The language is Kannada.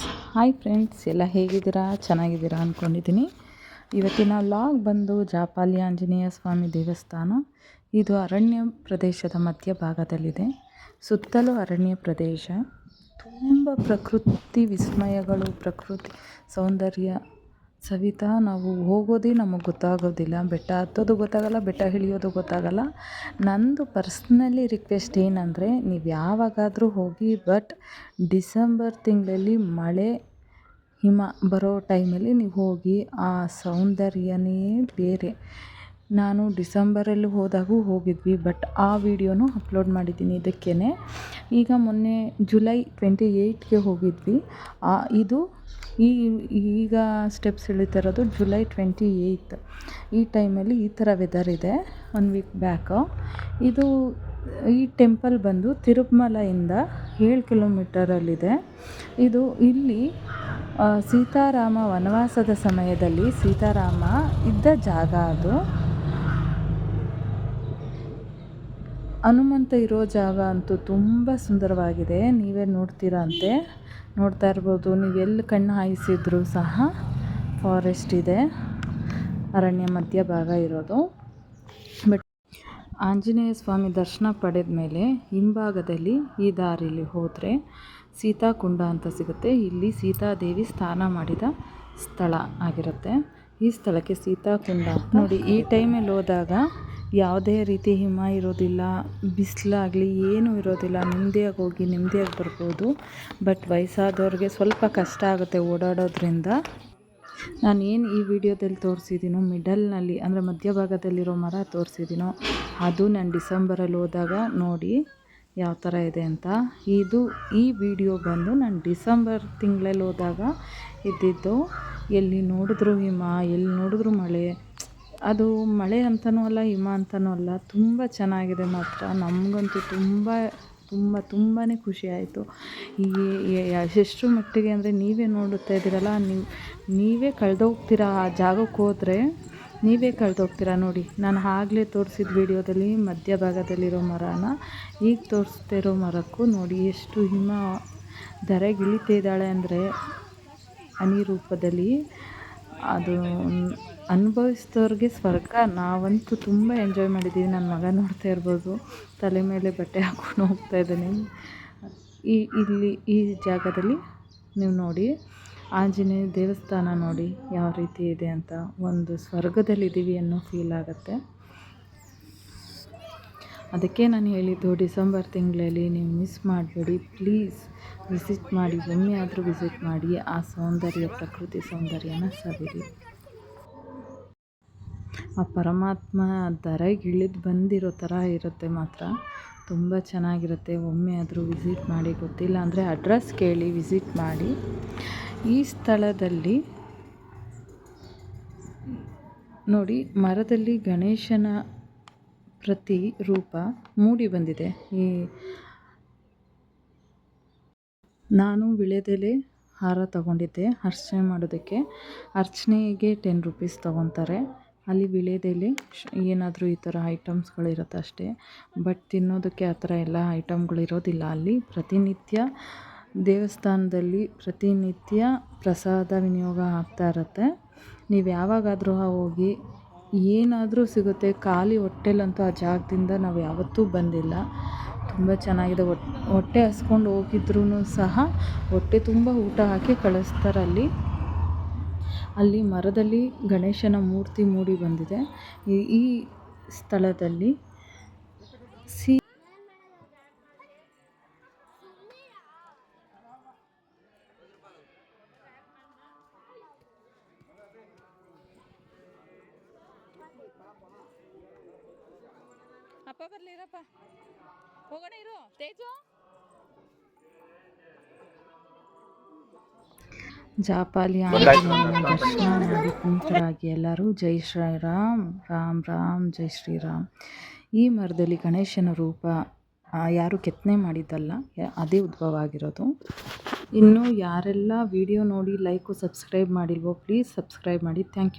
ಹಾಯ್ ಫ್ರೆಂಡ್ಸ್ ಎಲ್ಲ ಹೇಗಿದ್ದೀರಾ? ಚೆನ್ನಾಗಿದ್ದೀರಾ ಅಂದ್ಕೊಂಡಿದ್ದೀನಿ ಇವತ್ತಿನ ಲಾಗ್ ಬಂದು ಜಾಪಾಲಿ ಆಂಜನೇಯ ಸ್ವಾಮಿ ದೇವಸ್ಥಾನ. ಇದು ಅರಣ್ಯ ಪ್ರದೇಶದ ಮಧ್ಯಭಾಗದಲ್ಲಿದೆ ಸುತ್ತಲೂ ಅರಣ್ಯ ಪ್ರದೇಶ. ತುಂಬ ಪ್ರಕೃತಿ ವಿಸ್ಮಯಗಳು, ಪ್ರಕೃತಿ ಸೌಂದರ್ಯ ಸವಿತಾ, ನಾವು ಹೋಗೋದೇ ನಮಗೆ ಗೊತ್ತಾಗೋದಿಲ್ಲ. ಬೆಟ್ಟ ಹತ್ತೋದು ಗೊತ್ತಾಗಲ್ಲ, ಬೆಟ್ಟ ಇಳಿಯೋದು ಗೊತ್ತಾಗಲ್ಲ. ನಂದು ಪರ್ಸ್ನಲಿ ರಿಕ್ವೆಸ್ಟ್ ಏನಂದರೆ, ನೀವು ಯಾವಾಗಾದರೂ ಹೋಗಿ ಬಟ್ ಡಿಸೆಂಬರ್ ತಿಂಗಳಲ್ಲಿ ಮಳೆ ಹಿಮ ಬರೋ ಟೈಮಲ್ಲಿ ನೀವು ಹೋಗಿ, ಆ ಸೌಂದರ್ಯನೇ ಬೇರೆ. ನಾನು ಡಿಸೆಂಬರಲ್ಲಿ ಹೋದಾಗೂ ಹೋಗಿದ್ವಿ, ಬಟ್ ಆ ವಿಡಿಯೋನು ಅಪ್ಲೋಡ್ ಮಾಡಿದ್ದೀನಿ ಇದಕ್ಕೇ ಈಗ ಮೊನ್ನೆ ಜುಲೈ ಟ್ವೆಂಟಿ ಏಯ್ಟ್ಗೆ ಹೋಗಿದ್ವಿ. ಇದು ಈ, ಈಗ ಸ್ಟೆಪ್ಸ್ ಇಳಿತಿರೋದು ಜುಲೈ ಟ್ವೆಂಟಿ ಏಯ್ತ್. ಈ ಟೈಮಲ್ಲಿ ಈ ಥರ ವೆದರ್ ಇದೆ, ಒನ್ ವೀಕ್ ಬ್ಯಾಕು. ಇದು ಈ ಟೆಂಪಲ್ ಬಂದು ತಿರುಪ್ಮಲೆಯಿಂದ ಏಳು ಕಿಲೋಮೀಟರಲ್ಲಿದೆ. ಇದು ಇಲ್ಲಿ ಸೀತಾರಾಮ ವನವಾಸದ ಸಮಯದಲ್ಲಿ ಸೀತಾರಾಮ ಇದ್ದ ಜಾಗ ಅದು. ಹನುಮಂತ ಇರೋ ಜಾಗ ಅಂತೂ ತುಂಬ ಸುಂದರವಾಗಿದೆ. ನೀವೇ ನೋಡ್ತೀರಾ ಅಂತೆ. ನೋಡ್ತಾ ಇರ್ಬೋದು. ನೀವು ಎಲ್ಲಿ ಕಣ್ಣು ಹಾಯಿಸಿದ್ರು ಸಹ ಫಾರೆಸ್ಟ್ ಇದೆ. ಅರಣ್ಯ ಮಧ್ಯ ಭಾಗ ಇರೋದು. ಬಟ್ ಆಂಜನೇಯ ಸ್ವಾಮಿ ದರ್ಶನ ಪಡೆದ ಮೇಲೆ ಹಿಂಭಾಗದಲ್ಲಿ ಈ ದಾರಿಲಿ ಹೋದರೆ ಸೀತಾಕುಂಡ ಅಂತ ಸಿಗುತ್ತೆ. ಇಲ್ಲಿ ಸೀತಾದೇವಿ ಸ್ನಾನ ಮಾಡಿದ ಸ್ಥಳ ಆಗಿರುತ್ತೆ. ಈ ಸ್ಥಳಕ್ಕೆ ಸೀತಾಕುಂಡ ನೋಡಿ ಈ ಟೈಮಲ್ಲಿ ಹೋದಾಗ ಯಾವುದೇ ರೀತಿ ಹಿಮ ಇರೋದಿಲ್ಲ ಬಿಸಿಲಾಗಲಿ ಏನೂ ಇರೋದಿಲ್ಲ. ನೆಮ್ಮದಿಯಾಗಿ ಹೋಗಿ ನೆಮ್ಮದಿಯಾಗಿ ಬರ್ಬೋದು. ಬಟ್ ವಯಸ್ಸಾದವ್ರಿಗೆ ಸ್ವಲ್ಪ ಕಷ್ಟ ಆಗುತ್ತೆ ಓಡಾಡೋದ್ರಿಂದ. ನಾನು ಏನು ಈ ವಿಡಿಯೋದಲ್ಲಿ ತೋರಿಸಿದ್ದೀನೋ ಮಿಡಲ್ನಲ್ಲಿ ಅಂದರೆ ಮಧ್ಯಭಾಗದಲ್ಲಿರೋ ಮರ ತೋರಿಸಿದ್ದೀನೋ ಅದು ನಾನು ಡಿಸೆಂಬರಲ್ಲಿ ಹೋದಾಗ ನೋಡಿ ಯಾವ ಥರ ಇದೆ ಅಂತ. ಇದು ಈ ವಿಡಿಯೋ ಬಂದು ನಾನು ಡಿಸೆಂಬರ್ ತಿಂಗಳಲ್ಲಿ ಹೋದಾಗ ಇದ್ದಿದ್ದು. ಎಲ್ಲಿ ನೋಡಿದ್ರು ಹಿಮ, ಎಲ್ಲಿ ನೋಡಿದ್ರು ಮಳೆ ಅದು ಮಳೆ ಅಂತಲೂ ಅಲ್ಲ, ಹಿಮ ಅಂತನೂ ಅಲ್ಲ, ತುಂಬ ಚೆನ್ನಾಗಿದೆ ಮಾತ್ರ. ನಮಗಂತೂ ತುಂಬ ತುಂಬ ತುಂಬಾ ಖುಷಿ ಆಯಿತು. ಎಷ್ಟರ ಮಟ್ಟಿಗೆ ಅಂದರೆ ನೀವೇ ನೋಡುತ್ತಾ ಇದ್ದೀರಲ್ಲ, ನೀವು, ನೀವೇ ಕಳೆದೋಗ್ತೀರ ಆ ಜಾಗಕ್ಕೆ ಹೋದರೆ? ನೀವೇ ಕಳೆದೋಗ್ತೀರ ನೋಡಿ. ನಾನು ಆಗಲೇ ತೋರಿಸಿದ ವಿಡಿಯೋದಲ್ಲಿ ಮಧ್ಯಭಾಗದಲ್ಲಿರೋ ಮರನ, ಈಗ ತೋರಿಸ್ತಿರೋ ಮರಕ್ಕೂ ನೋಡಿ ಎಷ್ಟು ಹಿಮ ಧರೆಗಿಳಿತಿದ್ದಾಳೆ ಅಂದರೆ ಹನಿ ರೂಪದಲ್ಲಿ ಅದು ಅನುಭವಿಸಿದವ್ರಿಗೆ ಸ್ವರ್ಗ. ನಾವಂತೂ ತುಂಬ ಎಂಜಾಯ್ ಮಾಡಿದ್ದೀವಿ ನನ್ನ ಮಗ ನೋಡ್ತಾ ಇರ್ಬೋದು. ತಲೆ ಮೇಲೆ ಬಟ್ಟೆ ಹಾಕ್ಕೊಂಡು ಹೋಗ್ತಾ ಇದ್ದಾನೆ. ಈ ಇಲ್ಲಿ ಈ ಜಾಗದಲ್ಲಿ ನೀವು ನೋಡಿ. ಆಂಜನೇಯ ದೇವಸ್ಥಾನ ನೋಡಿ ಯಾವ ರೀತಿ ಇದೆ ಅಂತ ಒಂದು ಸ್ವರ್ಗದಲ್ಲಿದ್ದೀವಿ ಅನ್ನೋ ಫೀಲ್ ಆಗುತ್ತೆ. ಅದಕ್ಕೆ ನಾನು ಹೇಳಿದ್ದು ಡಿಸೆಂಬರ್ ತಿಂಗಳಲ್ಲಿ ನೀವು ಮಿಸ್ ಮಾಡಬೇಡಿ. ಪ್ಲೀಸ್ ವಿಸಿಟ್ ಮಾಡಿ, ಒಮ್ಮೆ ಆದರೂ ವಿಸಿಟ್ ಮಾಡಿ, ಆ ಸೌಂದರ್ಯ, ಪ್ರಕೃತಿ ಸೌಂದರ್ಯನ ಸವಿರಿ. ಆ ಪರಮಾತ್ಮ ಧರೆಗಿಳಿದು ಬಂದಿರೋ ಥರ ಇರುತ್ತೆ ಮಾತ್ರ. ತುಂಬ ಚೆನ್ನಾಗಿರುತ್ತೆ. ಒಮ್ಮೆ ಆದರೂ ವಿಸಿಟ್ ಮಾಡಿ, ಗೊತ್ತಿಲ್ಲ ಅಂದರೆ ಅಡ್ರೆಸ್ ಕೇಳಿ ವಿಸಿಟ್ ಮಾಡಿ. ಈ ಸ್ಥಳದಲ್ಲಿ ನೋಡಿ, ಮರದಲ್ಲಿ ಗಣೇಶನ ಪ್ರತಿ ರೂಪ ಮೂಡಿ ಬಂದಿದೆ. ಈ ನಾನು ವಿಳೆದೆಲೆ ಹಾರ ತಗೊಂಡಿದ್ದೆ. ಅರ್ಚನೆ ಮಾಡೋದಕ್ಕೆ. ಅರ್ಚನೆಗೆ ಟೆನ್ ರುಪೀಸ್ ತೊಗೊತಾರೆ. ಅಲ್ಲಿ ವಿಳೆದೆಲೆ ಏನಾದರೂ ಈ ಥರ ಐಟಮ್ಸ್ಗಳಿರುತ್ತೆ ಅಷ್ಟೇ ಬಟ್ ತಿನ್ನೋದಕ್ಕೆ ಆ ಥರ ಎಲ್ಲ ಐಟಮ್ಗಳಿರೋದಿಲ್ಲ ಅಲ್ಲಿ ಪ್ರತಿನಿತ್ಯ ದೇವಸ್ಥಾನದಲ್ಲಿ ಪ್ರತಿನಿತ್ಯ ಪ್ರಸಾದ ವಿನಿಯೋಗ ಆಗ್ತಾ ಇರುತ್ತೆ. ನೀವು ಯಾವಾಗಾದರೂ ಹೋಗಿ ಏನಾದರೂ ಸಿಗುತ್ತೆ. ಖಾಲಿ ಹೊಟ್ಟೆಲಂತೂ ಆ ಜಾಗದಿಂದ ನಾವು ಯಾವತ್ತೂ ಬಂದಿಲ್ಲ. ತುಂಬ ಚೆನ್ನಾಗಿದೆ. ಹೊಟ್ಟೆ ಹಸ್ಕೊಂಡು ಹೋಗಿದ್ರೂ ಸಹ ಹೊಟ್ಟೆ ತುಂಬ ಊಟ ಹಾಕಿ ಕಳಿಸ್ತಾರೆ ಅಲ್ಲಿ. ಅಲ್ಲಿ ಮರದಲ್ಲಿ ಗಣೇಶನ ಮೂರ್ತಿ ಮೂಡಿ ಬಂದಿದೆ. ಈ ಸ್ಥಳದಲ್ಲಿ ಸಿ ಅಪ್ಪ ಬರ್ಲಿರಪ್ಪ ಹೋಗೋಣ ಇರು. ತೇಜು? ಜಾಪಾಲಿ ಎಲ್ಲರೂ ಜೈ ಶ್ರೀರಾಮ್ ರಾಮ್ ರಾಮ್ ಜೈ ಶ್ರೀರಾಮ್. ಈ ಮರದಲ್ಲಿ ಗಣೇಶನ ರೂಪ ಯಾರು ಕೆತ್ತನೆ ಮಾಡಿದ್ದಲ್ಲ ಅದೇ ಉದ್ಭವ ಆಗಿರೋದು. ಇನ್ನು ಯಾರೆಲ್ಲ ವಿಡಿಯೋ ನೋಡಿ ಲೈಕು ಸಬ್ಸ್ಕ್ರೈಬ್ ಮಾಡಿಲ್ವೋ ಪ್ಲೀಸ್ ಸಬ್ಸ್ಕ್ರೈಬ್ ಮಾಡಿ. Thank you.